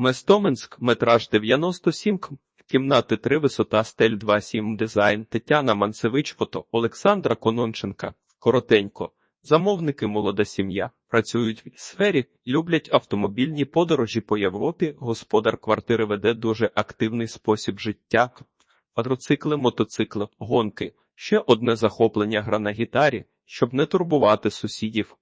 Местоменськ, метраж 97 км, кімнати 3, висота стель 2,7 дизайн, Тетяна Манцевич, фото, Олександра Кононченка. Коротенько. Замовники молода сім'я, працюють в сфері, люблять автомобільні подорожі по Європі, господар квартири веде дуже активний спосіб життя, квадроцикли, мотоцикли, гонки. Ще одне захоплення гра на гітарі, щоб не турбувати сусідів.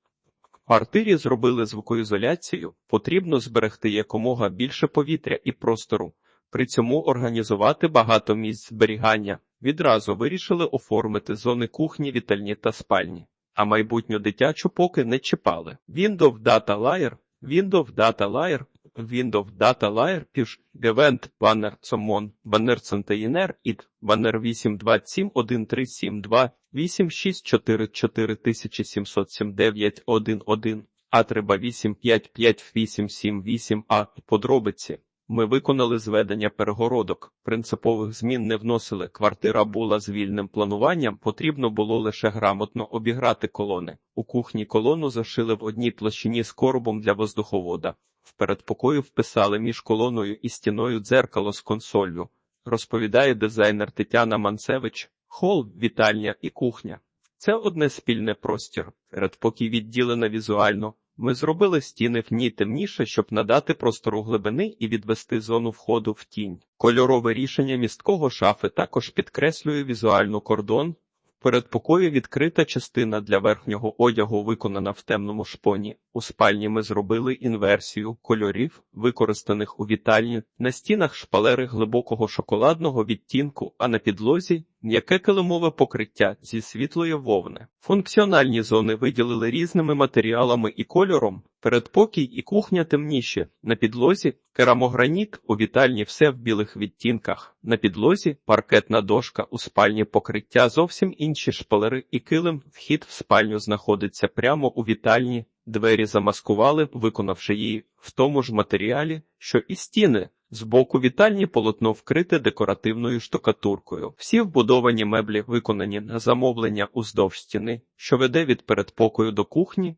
Квартирі зробили звукоізоляцію, потрібно зберегти якомога більше повітря і простору. При цьому організувати багато місць зберігання. Відразу вирішили оформити зони кухні, вітальні та спальні. А майбутню дитячу поки не чіпали. Windows Data Layer, Windows Data Layer, Windows Data Layer, Push Event, Banner Summon Banner Центеїнер, IT Banner 8271372, 864477911, А3 8558778, А, подробиці. Ми виконали зведення перегородок, принципових змін не вносили. Квартира була з вільним плануванням, потрібно було лише грамотно обіграти колони. У кухні колону зашили в одній площині з коробом для воздуховода. В передпокою вписали між колоною і стіною дзеркало з консолью. Розповідає дизайнер Тетяна Манцевич, хол, вітальня і кухня. Це одне спільне простір. Передпокій відділено візуально. Ми зробили стіни в ній темніше, щоб надати простору глибини і відвести зону входу в тінь. Кольорове рішення місткого шафи також підкреслює візуальну кордон. В передпокої відкрита частина для верхнього одягу виконана в темному шпоні. У спальні ми зробили інверсію кольорів, використаних у вітальні, на стінах шпалери глибокого шоколадного відтінку, а на підлозі м'яке килимове покриття зі світлої вовни. Функціональні зони виділили різними матеріалами і кольором. Передпокій і кухня темніші. На підлозі керамограніт, у вітальні все в білих відтінках. На підлозі паркетна дошка, у спальні покриття зовсім інші шпалери і килим. Вхід в спальню знаходиться прямо у вітальні. Двері замаскували, виконавши її в тому ж матеріалі, що і стіни. Збоку вітальні полотно вкрите декоративною штукатуркою. Всі вбудовані меблі виконані на замовлення уздовж стіни, що веде від передпокою до кухні.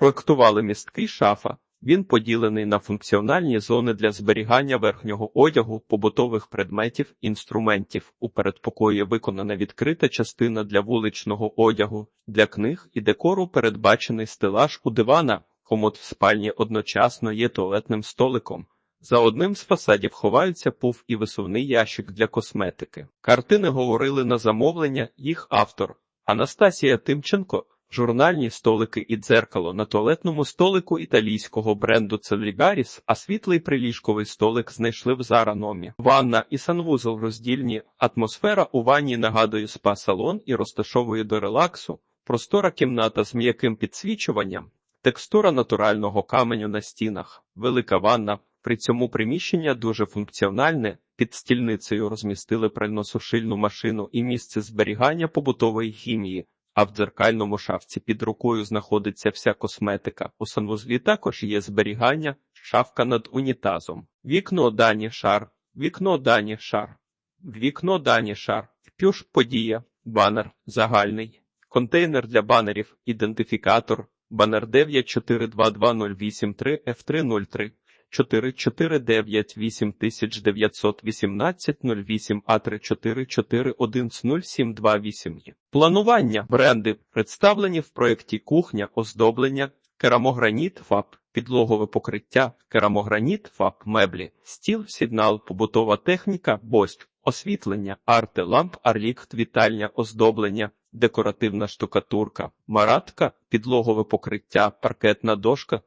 Проектували місткий шафа. Він поділений на функціональні зони для зберігання верхнього одягу, побутових предметів, інструментів. У передпокої виконана відкрита частина для вуличного одягу, для книг і декору передбачений стелаж у дивана. Комод в спальні одночасно є туалетним столиком. За одним з фасадів ховаються пуф і висувний ящик для косметики. Картини говорили на замовлення їх автор Анастасія Тимченко. Журнальні столики і дзеркало на туалетному столику італійського бренду Целігаріс, а світлий приліжковий столик знайшли в Зараномі. Ванна і санвузол роздільні. Атмосфера у ванні нагадує спа-салон і розташовує до релаксу. Простора кімната з м'яким підсвічуванням, текстура натурального каменю на стінах, велика ванна. При цьому приміщення дуже функціональне. Під стільницею розмістили пральносушильну машину і місце зберігання побутової хімії. А в дзеркальному шафці під рукою знаходиться вся косметика. У санвузлі також є зберігання, шафка над унітазом. Вікно дані шар, вікно дані шар, вікно дані шар, пюш подія, банер загальний, контейнер для банерів, ідентифікатор, банер 9422083 F303. 4498918 а 344410728 Планування. Бренди представлені в проєкті кухня, оздоблення, керамограніт, ФАП, підлогове покриття, керамограніт, ФАП, меблі, стіл, сигнал, побутова техніка, бость, освітлення, арти, ламп, арлікт, вітальня, оздоблення, декоративна штукатурка, маратка, підлогове покриття, паркетна дошка,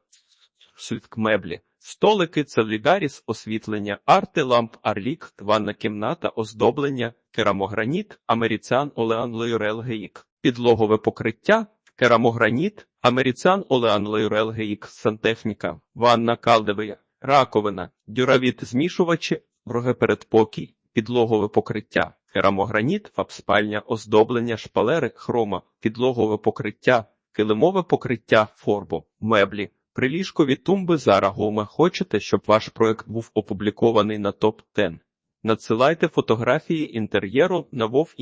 ситк меблі. Столики, целігаріс, освітлення, арти, ламп, арлік, ванна кімната, оздоблення, керамограніт, америцян, олеан лейрел геїк, підлогове покриття, керамограніт, америцян, олеан лейрел геїк, сантехніка, ванна калдевия, раковина, дюравіт змішувачі, передпокій, підлогове покриття, керамограніт, фабспальня, оздоблення, шпалери, хрома, підлогове покриття, килимове покриття, форбо, меблі. Приліжкові тумби за рагоми Хочете, щоб ваш проект був опублікований на топ 10 Надсилайте фотографії інтер'єру на Вов